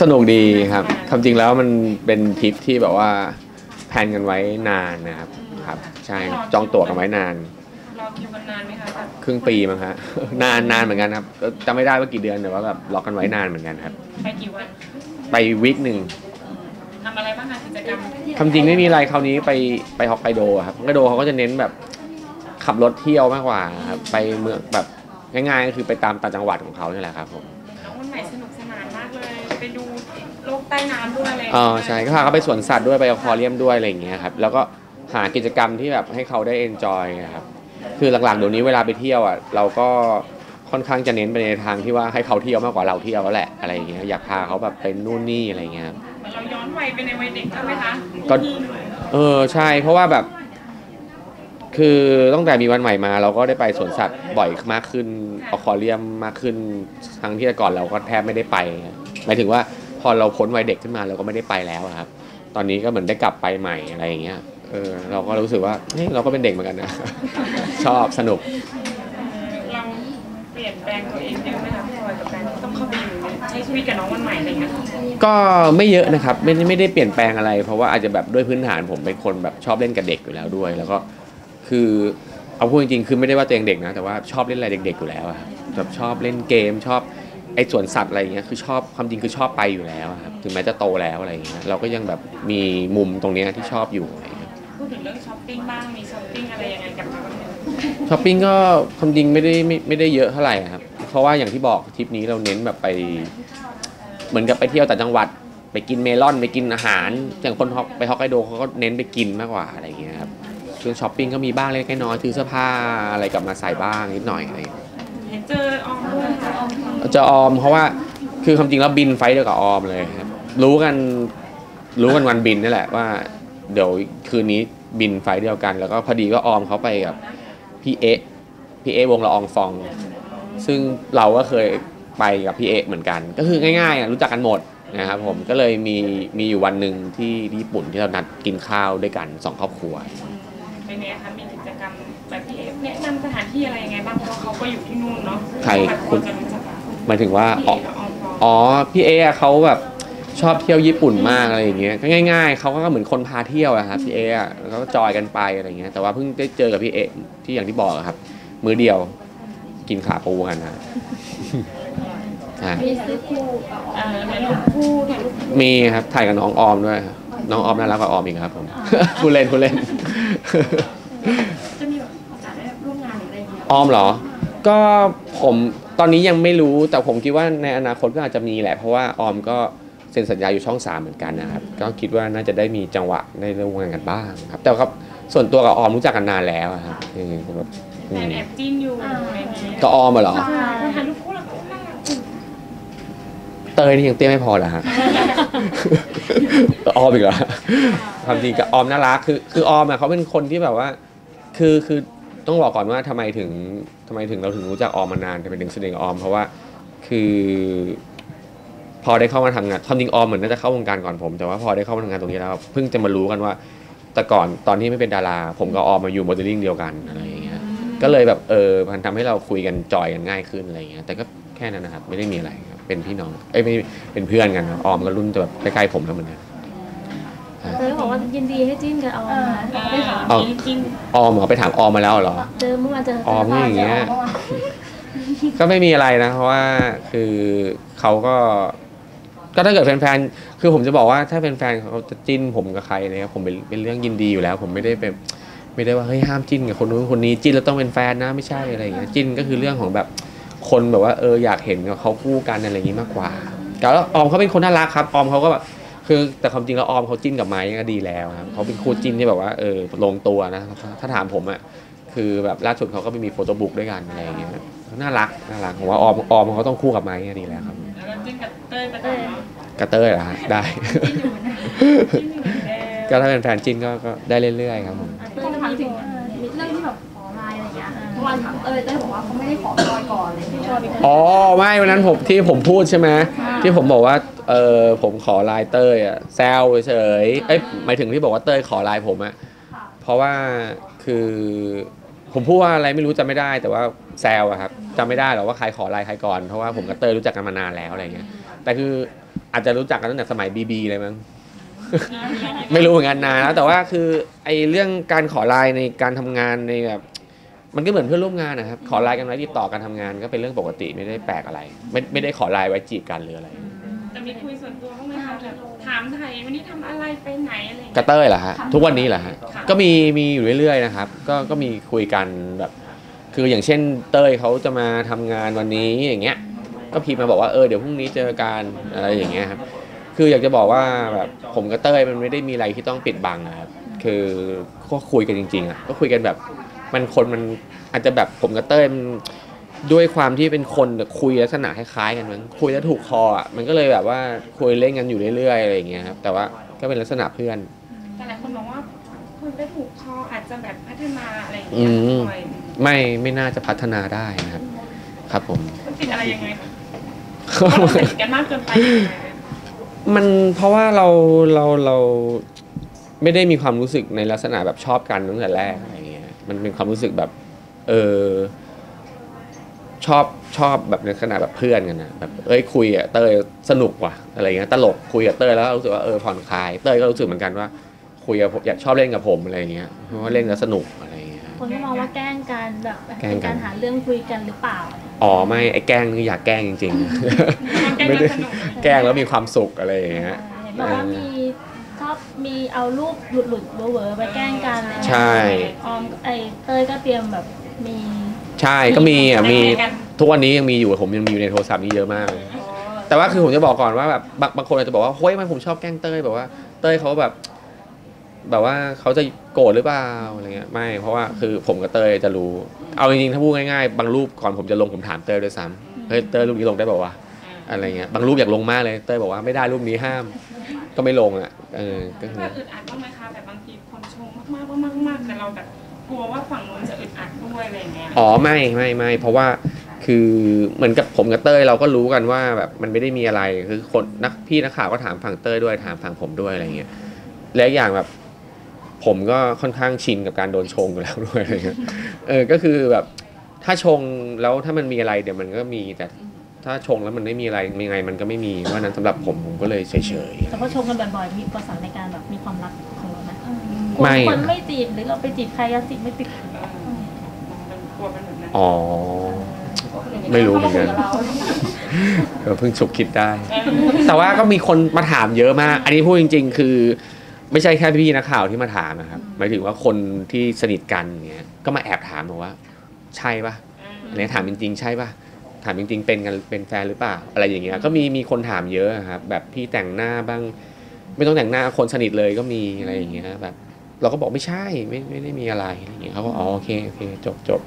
สนุกดีครับความจริงแล้วมันเป็นทริปที่แบบว่าแพลนกันไว้นานนะครับครับใช่จองตั๋วกันไว้นาน รอคิวกันนานไหมคะแบบครึ่งปีมั้งฮะ นานนานเหมือนกันครับจำไม่ได้ว่ากี่เดือนแต่ว่าแบบล็อกกันไว้นานเหมือนกันครับ ไปกี่วันไปวิกหนึ่งทำอะไรบ้างคะกิจกรรมความจริงไม่มีอะไรคราวนี้ไปไปฮอกไกโดครับฮอกไกโดเขาก็จะเน้นแบบขับรถเที่ยวมากกว่าครับไปเมืองแบบง่ายๆก็คือไปตามต่างจังหวัดของเขานี่แหละครับผม โลกใต้น้ำด้วยอะไรอ๋อใช่ก็พาเขาไปสวนสัตว์ด้วยไปอควาเรียมด้วยอะไรอย่างเงี้ยครับแล้วก็หากิจกรรมที่แบบให้เขาได้เอนจอยครับคือหลักๆเดี๋ยวนี้เวลาไปเที่ยวอะเราก็ค่อนข้างจะเน้นไปในทางที่ว่าให้เขาเที่ยวมากกว่าเราเที่ยวแล้วแหละอะไรอย่างเงี้ยอยากพาเขาแบบไปนู่นนี่อะไรอย่างเงี้ยครับเหมือนเราย้อนวัยไปในวัยเด็กใช่ไหมคะก็เออใช่ เพราะว่าแบบ คือตั้งแต่มีวันใหม่มา เราก็ได้ไปสวนสัตว์บ่อยมากขึ้นอควาเรียมมากขึ้นทั้งที่แต่ก่อนเราก็แทบไม่ได้ไปหมายถึงว่าพ อเราพ้นวัยเด็กขึ้นมาเราก็ไม่ได้ไปแล้วอะครับ ตอนนี้ก็เหมือนได้กลับไปใหม่อะไรอย่างเงี้ยเออเราก็รู้สึกว่าเฮ้ยเราก็เป็นเด็กเหมือนกันนะ ชอบสนุกเราเปลี่ยนแปลงตัวเองเยอะไหมคะพี่พลอยกับการที่ต้องเข้าไปอยู่ในใช้ชีวิตกับน้องวันใหม่อะไรอย่างเงี้ยค่ะก็ไม่เยอะนะครับไม่ไม่ได้เปลี่ยนแปลงอะไร เพราะว่าอาจจะแบบด้วยพื้นฐานผมเป็นคนแบบชอบเล่นกับเด็กอยู่แล้วด้วย แล้วก็คือเอาพูดจริงๆคือไม่ได้ว่าตัวเองเด็กนะ แต่ว่าชอบเล่นอะไรเด็กๆอยู่แล้วอะครับแบบชอบเล่นเกมชอบ ไอ้สวนสัตว์อะไรอย่างเงี้ยคือชอบความจริงคือชอบไปอยู่แล้วอะครับถึงแม้จะโตแล้วอะไรอย่างเงี้ยเราก็ยังแบบมีมุมตรงเนี้ยที่ชอบอยู่อะไรอย่างเงี้ยพูดถึงเรื่องช้อปปิ้งบ้างมีช้อปปิ้งอะไรยังไงกับน้องวันใหม่ช้อปปิ้งก็ความจริงไม่ได้ไม่ไม่ได้เยอะเท่าไหร่อะครับเพราะว่าอย่างที่บอกทริปนี้เราเน้นแบบไป เหมือนกับไปเที่ยวต่างจังหวัดไปกินเมลอนไปกินอาหารอย่างคนฮอกไปฮอกไกโดเขาก็เน้นไปกินมากกว่าอะไรอย่างเงี้ยครับเครื่องช้อปปิ้งก็มีบ้างเล็กๆน้อยๆซื้อเสื้อผ้าอะไรกลับมาใส่บ้างนิดหน่อยอะไรอย่างเงี้ยเห็นเจอออม จะออมเพราะว่าคือความจริงแล้วบินไฟเดียวกับออมเลยครับรู้กันรู้กันวันบินนี่แหละว่า เดี๋ยวคืนนี้บินไฟเดียวกัน แล้วก็พอดีก็ออมเขาไปกับพี่เอะพี่เอะวงละอองฟอง ซึ่งเราก็เคยไปกับพี่เอะเหมือนกัน ก็คือง่ายๆรู้จักกันหมดนะครับผมก็เลยมีมีอยู่วันหนึ่งที่ญี่ปุ่นที่เรานัดกินข้าวด้วยกันสองครอบครัวเป็นไงคะมีกิจกรรม แบบพี่เอฟแนะนำสถานที่อะไรยังไงบ้างเพราะว่าเขาก็อยู่ที่นู่นเนาะใครแบบควรจะรู้จักอะหมายถึงว่าพี่อ๋เออกับออมพออ๋อพี่เอะเขาแบบชอบเที่ยวญี่ปุ่นมากอะไรอย่างเงี้ยก็ง่าย ๆเขาก็เหมือนคนพาเที่ยวอะครับพี่เอะอะแล้วก็จอยกันไปอะไรเงี้ยแต่ว่าเพิ่งได้เจอกับพี่เอะที่อย่างที่บอกอะครับ มื้อเดียวกินขาปูกันนะ อะมีซื้อคู่กับออเอ่มอในรูปคู่ถ่ายรูปมีครับถ่ายกับน้องออมด้วยครับน้องออมน่ารักกว่าออมอีกครับผมพูดเล่นพูดเล่น ออะไรอย่างเงี้ยออมเหรอ ก็ผมตอนนี้ยังไม่รู้แต่ผมคิดว่าในอนาคตก็อาจจะมีแหละ เพราะว่าออมก็เซ็นสัญญาอยู่ช่องสามเหมือนกันนะครับ ก็คิดว่าน่าจะได้มีจังหวะได้ร่วมงานกันบ้างครับ แต่ครับส่วนตัวกับออมรู้จักกันนานแล้วอะครับเออแบบอืแอบมแอบจิ้นอยู่อะไรอย่างเงี้ยก็ออมอะเหรอ ใช่ถ่ายรูปคู่แล้วก็น่ารักเตยนี่ยังเตี้ยไม่พอเหรอฮะ ออมอีกเหรอความจริงกับออมน่ารักคือคือออมอะเขาเป็นคนที่แบบว่า คือคือ ต้องบอกก่อนว่าทำไมถึงทำไมถึงเราถึงรู้จักออมมานานทำไมถึงสนิทออม เพราะว่าคือพอได้เข้ามาทำงานความจริงออมเหมือนน่าจะเข้าวงการก่อนผม แต่ว่าพอได้เข้ามาทำงานตรงนี้แล้วเพิ่งจะมารู้กันว่า แต่ก่อนตอนที่ไม่เป็นดารา ผมกับออมมาอยู่โมเดลลิ่งเดียวกันอะไรอย่างเงี้ยก็เลยแบบเออมันทำให้เราคุยกันจอยกันง่ายขึ้นอะไรอย่างเงี้ยแต่ก็แค่นั้นนะครับไม่ได้มีอะไรครับเป็นพี่น้องเอ้ยไม่เป็นเพื่อนกันครับออมก็รุ่นแบบใกล้ๆผมแล้วเหมือนกัน เธอบอกว่ายินดีให้จิ้นกับออมนะเออได้ถามเอาจริงออมเหรอไปถามออมมาแล้วเหรอ เจอเมื่อวานเจอออมนี่อย่างเงี้ย ก็ไม่มีอะไรนะเพราะว่าคือเขาก็ ก็ถ้าเกิดแฟนๆ คือผมจะบอกว่าถ้าแฟนๆเขาจะจิ้นผมกับใครเนี่ยผมเป็นเป็นเรื่องยินดีอยู่แล้ว ผมไม่ได้แบบไม่ได้ว่าเฮ้ยห้ามจิ้นกับคนนู้นคนนี้จิ้นแล้วต้องเป็นแฟนนะไม่ใช่อะไรอย่างเงี้ยจิ้นก็คือเรื่องของแบบคนแบบว่าเอออยากเห็นกับเขาคู่กันอะไรอย่างงี้มากกว่าแต่ว่าออมเขาเป็นคนน่ารักครับออมเขาก็แบบ คือแต่ความจริงแล้วออมเขาจิ้นกับไม้ก็ดีแล้วครับเขาเป็นคู่จิ้นที่แบบว่าเออลงตัวนะถ้าถามผมอะคือแบบล่าสุดเขาก็ไปมีโฟโต้บุ๊กด้วยกันอะไรอย่างเงี้ยน่ารักน่ารักผมว่าออมออมเขาต้องคู่กับไม้ก็ดีแล้วครับๆแล้วก็จิ้นกับเต้ยประจำเนาะกระเต้ยเหรอฮะได้จิ้นอยู่เหมือนเดิมก็ถ้าเป็นแฟนจิ้นก็ก็ได้เรื่อยๆครับผมเต้ยถามถึงเรื่อง วานถามเต้ยเต้ยบอกว่าเขาไม่ได้ขอจอยก่อนอะไรอย่างเงี้ยอ๋อไม่วันนั้นผมที่ผมพูดใช่ไหมที่ผมบอกว่าเออผมขอไลน์เต้ยอะแซวเฉยๆเอ้ยหมายถึงที่บอกว่าเต้ยขอไลน์ผมอะเพราะว่าคือผมพูดว่าอะไรไม่รู้จำไม่ได้แต่ว่าแซวอะครับจำไม่ได้หรอกว่าใครขอไลน์ใครก่อนเพราะว่าผมกับเต้ยรู้จักกันมานานแล้วอะไรเงี้ยแต่คืออาจจะรู้จักกันตั้งแต่สมัยบีบีเลยมั้ง ไม่รู้เหมือนกันนานแล้วแต่ว่าคือไอ้เรื่องการขอไลน์ในการทำงานในแบบ มันก็เหมือนเพื่อนร่วมงานนะครับ ขอไลน์กันไว้ติดต่อการทำงานก็เป็นเรื่องปกติไม่ได้แปลกอะไร ไม่ไม่ได้ขอไลน์ไว้จีบกันหรืออะไรจะมีคุยส่วนตัวบ้างไหมคะแบบถามไทยวันนี้ทำอะไรไปไหนอะไรอย่างกระเงี้ยเต้ยเหรอฮะทุกวันนี้เหรอฮะค่ะก็มีมีอยู่เรื่อยๆนะครับ ก็ก็มีคุยกันแบบ คืออย่างเช่น เต้ยเขาจะมาทำงานวันนี้อย่างเงี้ย ก็พิมพ์มาบอกว่าเออเดี๋ยวพรุ่งนี้เจอกันอะไรอย่างเงี้ยครับคืออยากจะบอกว่าแบบผมกับเต้ยมันไม่ได้มีอะไรที่ต้องปิดบังนะครับ คือก็คุยกันจริงๆอะก็คุยกันแบบ มันคนมันอาจจะแบบผมกับเต้ยมันด้วยความที่เป็นคนคุยลักษณะคล้ายๆกันมั้งคุยแล้วถูกคออะมันก็เลยแบบว่าคุยเล่นกันอยู่เรื่อยๆอะไรอย่างเงี้ยครับแต่ว่าก็เป็นลักษณะเพื่อนแต่หลายคนมองว่าคุณได้ถูกคออาจจะแบบพัฒนาอะไรอย่างอืเงี้ยมหน่อยไม่ไม่น่าจะพัฒนาได้นะครับ ครับผมมันติดอะไรยังไงคะเพราะเราสนิทกันมากเกินไปยังไงมันเพราะว่าเราเราเรา ไม่ได้มีความรู้สึกในลักษณะแบบชอบกันตั้งแต่แรกอะไรเงี้ยมันเป็นความรู้สึกแบบเออชอบชอบแบบในลักษณะแบบเพื่อนกันนะแบบเอ้ยคุยอะเต้ยสนุกว่ะอะไรเงี้ยตลกคุยกับเต้ยแล้วรู้สึกว่าเออผ่อนคลายเต้ยก็รู้สึกเหมือนกันว่า คุยกับผมอยากชอบเล่นกับผมอะไรเงี้ยเพราะว่าเล่นแล้วสนุกอะไรเงี้ยคนก็มองว่าแกล้งกันแบบแกล้เป็งนกันการหาเรื่องคุยกันหรือเปล่าอ๋อไม่ไอ้แกล้งนี่อยากแกล้งจริงแกล้ๆงไม่แล้ได้วสนุกแกล้งแล้วมีความสุขอะไรอย่างเงี้ยเห็นบอกว่ามีชอบ มีเอารูปหลุดหลุดๆเวอร์เวอร์ๆไปแกล้งกันอะไรเงี้ยใช่ ออมไอเต้ยก็เตรียมแบบมีใช่ก็มีอะมีทุกวันนี้ยังมีอยู่ผมยังมีอยู่ในโทรศัพท์นี้เยอะมากเลย แต่ว่าคือผมจะบอกก่อนว่าแบบบางบางคนอาจจะบอกว่าเฮ้ยทำไมผมชอบแกล้งเต้ยแบบว่าเต้ยเขาแบบ แบบว่าเขาจะโกรธหรือเปล่าอะไรเงี้ยไม่เพราะว่าคือผมกับเต้ยจะรู้ เอาจริงๆถ้าพูดง่ายๆ บางรูปก่อนผมจะลงผมถามเต้ยด้วยซ้ำเฮ้ยเต้ยรูปนี้ลงได้บอกว่าวะอะไรเงี้ยบางรูปอยากลงมากเลยเต้ยบอกว่าไม่ได้รูปนี้ห้าม ก็ไม่ลงอะเออก็คือ แบบอึดอัดบ้างไหมคะแบบบางทีคนชมมากๆมากๆมากๆแต่เราแบบกลัวว่าฝั่งนู้นจะอึดอัดด้วยอะไรอย่างเงี้ย อ๋อไม่ไม่ไม่เพราะว่าคือเหมือนกับผมกับเต้ยเราก็รู้กันว่าแบบมันไม่ได้มีอะไรคือคนนักพี่นักข่าวก็ถามฝั่งเต้ยด้วยถามฝั่งผมด้วยอะไรเงี้ยและอีกอย่างแบบ ผมก็ค่อนข้างชินกับการโดนชงอยู่แล้วด้วยอะไรเงี้ยเออก็คือแบบถ้าชงแล้วถ้ามันมีอะไรเดี๋ยวมันก็มีแต่ ถ้าชงแล้วมันไม่มีอะไรยังไงมันก็ไม่มีเพราะฉะนั้นสำหรับผมผมก็เลยเฉยแต่พอชมกันบ่อยๆมีอุปสรรคในการแบบมีความรักของเราไหมๆกลัวไม่ คนไม่จีบหรือเราไปจีบใครแล้วจีบไม่ติดเออมันกลัวเป็นแบบนั้นอ๋อ ไม่รู้เหมือนกัน เออเพิ่งฉุกคิดได้ แต่ว่าก็มีคนมาถามเยอะมาก อันนี้พูดจริง ๆ คือ ไม่ใช่แค่พี่ๆนักข่าวที่มาถามนะครับหมายถึงว่าคนที่สนิทกันเงี้ยก็มาแอบถามบอกว่า ใช่ปะอันนี้ถามจริงๆใช่ปะ ถามจริง ๆ เป็นกันเป็นแฟนหรือเปล่าอะไรอย่างเงี้ยก็มีมีคนถามเยอะครับแบบพี่แต่งหน้าบ้าง ไม่ต้องแต่งหน้าคนสนิทเลยก็มีอะไรอย่างเงี้ยแบบ เราก็บอกไม่ใช่ไม่ไม่ได้มีอะไรอะไรอย่างเงี้ยเขาก็อ๋อโอเคโอเคจบจบ